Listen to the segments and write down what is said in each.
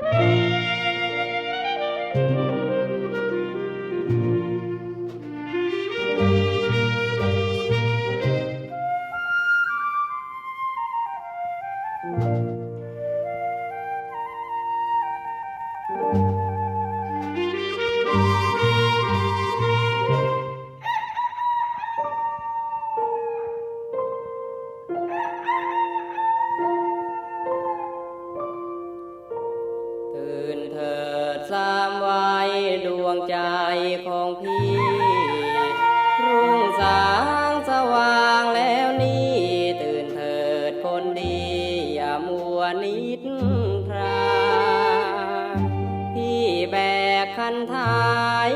ตื่ ใจของพี่รุ่งสางสว่างแล้วนี่ตื่นเถิดคนดี อย่ามัวนิดพราพี่แบกคันไทย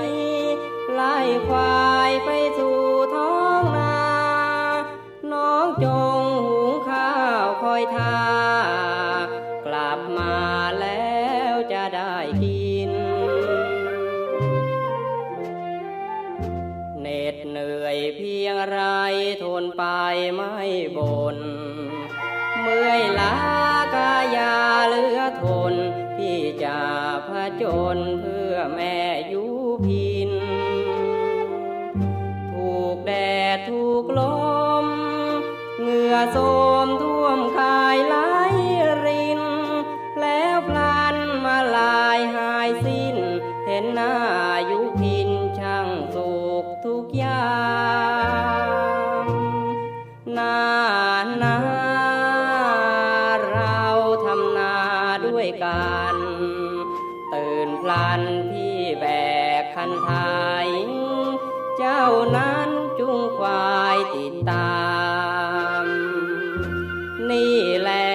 ไล่ควายไปสู่ท้องนา น้องจงหุงข้าวคอยทา อยเพียงไรทนไปไม่บน เมื่อยล้ากายาเหลือทน พี่จะผจญเพื่อแม่อยูพิน ถูกแดดถูกลม เหงื่อโสมท่วมกายไหลริน แล้วพลันมาลายหายสิ้น เห็นหน้ายุพินช่างสุขทุกอยาม พี่แบกคันไทยเจ้านั้นจุงควายติดตาม นี่แหละ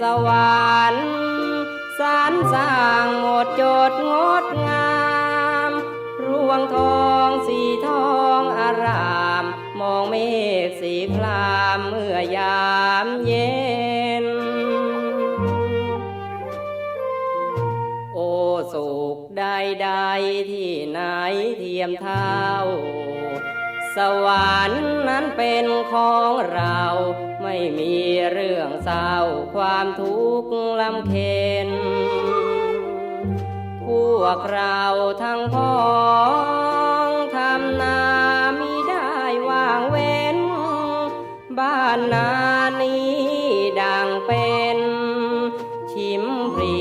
สวรรค์สารสร้างหมดจดงดงามรวงทองสีทองอาราม มองเมฆสีครามเมื่อยามเย็น สุขใดๆที่ไหนเทียมเท่า สวรรค์นั้นเป็นของเรา ไม่มีเรื่องเศร้าความทุกข์ลำเค็นพวกเราทั้งพ้องทำนามิได้วางเว้น บ้านนานี้ดังเป็น ชิมพรี